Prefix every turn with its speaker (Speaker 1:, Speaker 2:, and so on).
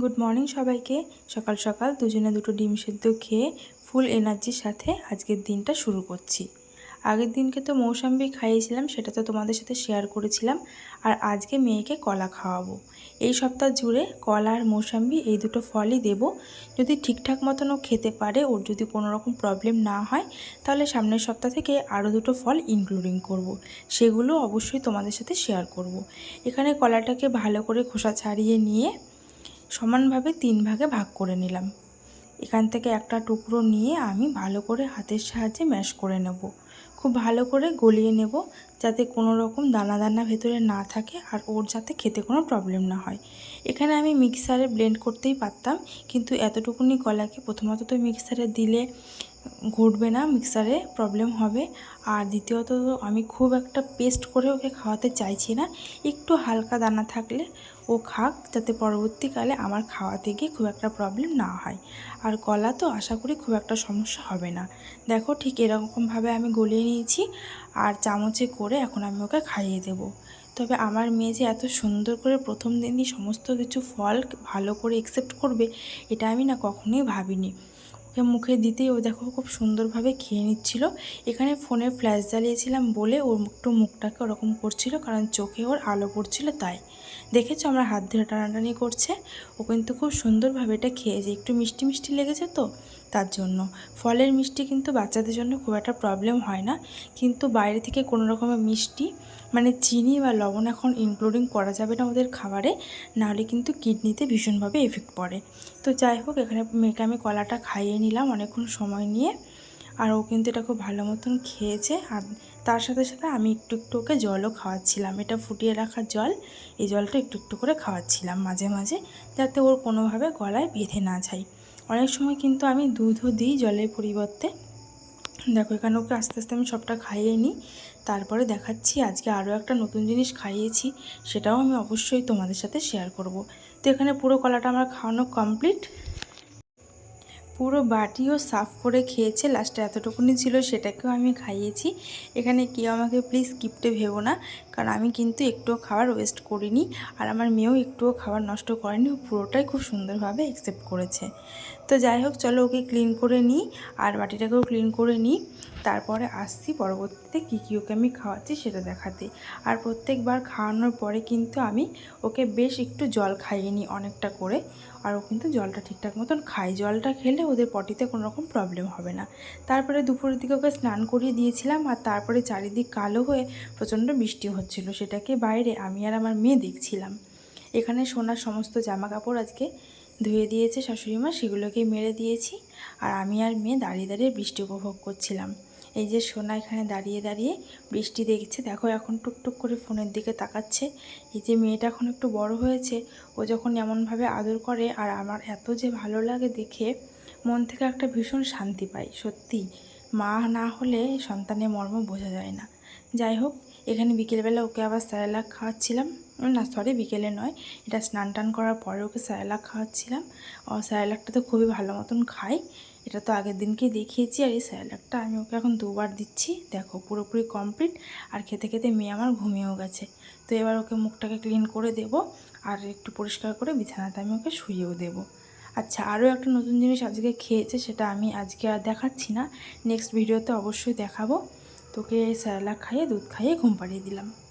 Speaker 1: Good morning সবাইকে। সকাল সকাল দুজনে দুটো ডিম সেদ্ধ খেয়ে ফুল এনার্জির সাথে আজকের দিনটা শুরু করছি। আগের দিনকে তো মৌসাম্বি খাইয়েছিলাম, সেটা তো তোমাদের সাথে শেয়ার করেছিলাম। আর আজকে মেয়েকে কলা খাওয়াবো। এই সপ্তাহ জুড়ে কলা আর মৌসাম্বি এই দুটো ফলই দেব। যদি ঠিকঠাক মতন ও খেতে পারে, ওর যদি কোনো রকম প্রবলেম না হয়, তাহলে সামনের সপ্তাহ থেকে আরও দুটো ফল ইনক্লুডিং করব। সেগুলো অবশ্যই তোমাদের সাথে শেয়ার করব। এখানে কলাটাকে ভালো করে খোসা ছাড়িয়ে নিয়ে সমানভাবে তিন ভাগে ভাগ করে নিলাম। এখান থেকে একটা টুকরো নিয়ে আমি ভালো করে হাতের সাহায্যে ম্যাশ করে নেব। খুব ভালো করে গলিয়ে নেব যাতে কোনো রকম দানা দানা ভেতরে না থাকে আর ওর যাতে খেতে কোনো প্রবলেম না হয়। এখানে আমি মিক্সারে ব্লেন্ড করতেই পারতাম, কিন্তু এতটুকুনি কলাকে প্রথমত তো মিক্সারে দিলে ঘুরবে না মিক্সারে প্রবলেম হবে। আর দ্বিতীয়ত, আমি খুব একটা পেস্ট করে ওকে খাওয়াতে চাইছি না। একটু হালকা দানা থাকলে ও খাক, যাতে পরবর্তীকালে আমার খাওয়াতে গিয়ে খুব একটা প্রবলেম না হয়। আর কলা তো আশা করি খুব একটা সমস্যা হবে না। দেখো, ঠিক এরকমভাবে আমি গলিয়ে নিয়েছি আর চামচে করে এখন আমি ওকে খাইয়ে দেব। তবে আমার মেয়ে যে এত সুন্দর করে প্রথম দিনই সমস্ত কিছু ফল ভালো করে একসেপ্ট করবে, এটা আমি না কখনোই ভাবিনি। মুখে দিতেই ও দেখো খুব সুন্দরভাবে খেয়ে নিচ্ছিল। এখানে ফোনে ফ্ল্যাশ জ্বালিয়েছিলাম বলে ওর একটু মুখটাকে ওরকম করছিল, কারণ চোখে ওর আলো পড়ছিল তাই। দেখেছ আমরা হাত ধরে টানাটানি করছে? ও কিন্তু খুব সুন্দরভাবে এটা খেয়েছে। একটু মিষ্টি মিষ্টি লেগেছে তো তার জন্য। ফলের মিষ্টি কিন্তু বাচ্চাদের জন্য খুব একটা প্রবলেম হয় না। কিন্তু বাইরে থেকে কোনো রকমের মিষ্টি মানে চিনি বা লবণ এখন ইনক্লুডিং করা যাবে না ওদের খাবারে, নাহলে কিন্তু কিডনিতে ভীষণভাবে এফেক্ট পড়ে। তো যাই হোক, এখানে মেয়েকে আমি কলাটা খাইয়ে নিলাম অনেকক্ষণ সময় নিয়ে। আর ও কিন্তু এটা খুব ভালো মতন খেয়েছে। আর তার সাথে সাথে আমি একটু একটু ওকে জলও খাওয়াচ্ছিলাম। এটা ফুটিয়ে রাখা জল, এই জলটা একটু একটু করে খাওয়াচ্ছিলাম মাঝে মাঝে, যাতে ওর কোনোভাবে গলায় বেঁধে না যায়। অনেক সময় কিন্তু আমি দুধও দিই জলের পরিবর্তে। দেখো, এখানে ওকে আস্তে আস্তে আমি সবটা খাইয়ে নিই। তারপরে দেখাচ্ছি, আজকে আরও একটা নতুন জিনিস খাইয়েছি, সেটাও আমি অবশ্যই তোমাদের সাথে শেয়ার করব। তো এখানে পুরো কলাটা আমার খাওয়ানো কমপ্লিট পুরো বাটিও সাফ করে খেয়েছে। লাস্টে এতটুকুনি ছিল, সেটাকেও আমি খাইয়েছি। এখানে কেউ আমাকে প্লিজ গিফটে ভেবো না, কারণ আমি কিন্তু একটুও খাবার ওয়েস্ট করিনি আর আমার মেয়েও একটুও খাবার নষ্ট করেনি। ও পুরোটাই খুব সুন্দরভাবে অ্যাকসেপ্ট করেছে। তো যাই হোক, চলো ওকে ক্লিন করে নিই আর বাটিটাকেও ক্লিন করে নিই। তারপরে আসছি পরবর্তীতে কী কী ওকে আমি খাওয়াচ্ছি সেটা দেখাতে। আর প্রত্যেকবার খাওয়ানোর পরে কিন্তু আমি ওকে বেশ একটু জল খাইয়ে নিই অনেকটা করে। আর ও কিন্তু জলটা ঠিকঠাক মতন খায় জলটা খেলে ওদের পটিতে কোনো রকম প্রবলেম হবে না। তারপরে দুপুরের দিকে ওকে স্নান করিয়ে দিয়েছিলাম আর তারপরে চারিদিক কালো হয়ে প্রচণ্ড বৃষ্টি হচ্ছিল। সেটাকে বাইরে আমি আর আমার মেয়ে দেখছিলাম। এখানে সোনার সমস্ত জামা কাপড় আজকে ধুয়ে দিয়েছে শাশুড়ি মা সেগুলোকে মেরে দিয়েছি। আর আমি আর মেয়ে দাঁড়িয়ে দাঁড়িয়ে বৃষ্টি উপভোগ করছিলাম। এই যে সোনা এখানে দাঁড়িয়ে দাঁড়িয়ে বৃষ্টি দেখছে। দেখো এখন টুকটুক করে ফোনের দিকে তাকাচ্ছে। এই যে মেয়েটা এখন একটু বড় হয়েছে, ও যখন এমনভাবে আদর করে আর আমার এত যে ভালো লাগে দেখে মন থেকে একটা ভীষণ শান্তি পাই সত্যি। মা না হলে সন্তানের মর্ম বোঝা যায় না। যাই হোক, এখানে বিকেলবেলা ওকে আবার স্যালাক খাওয়াচ্ছিলাম। না সরি বিকেলে নয়। এটা স্নান টান করার পরে ওকে স্যালাক খাওয়াচ্ছিলাম। ও স্যালাকটা তো খুবই ভালো মতন খাই এটা তো আগের দিনকেই দেখিয়েছি আর এই স্যালাডটা আমি ওকে এখন দুবার দিচ্ছি। দেখো, পুরোপুরি কমপ্লিট আর খেতে খেতে মেয়ে আমার ঘুমিয়েও গেছে। তো এবার ওকে মুখটাকে ক্লিন করে দেব আর একটু পরিষ্কার করে বিছানাতে আমি ওকে শুয়েও দেব। আচ্ছা আরও একটা নতুন জিনিস আজকে খেয়েছে, সেটা আমি আজকে আর দেখাচ্ছি না। নেক্সট ভিডিওতে অবশ্যই দেখাবো। তোকে স্যালাক খাইয়ে, দুধ খাইয়ে ঘুম পাড়িয়ে দিলাম।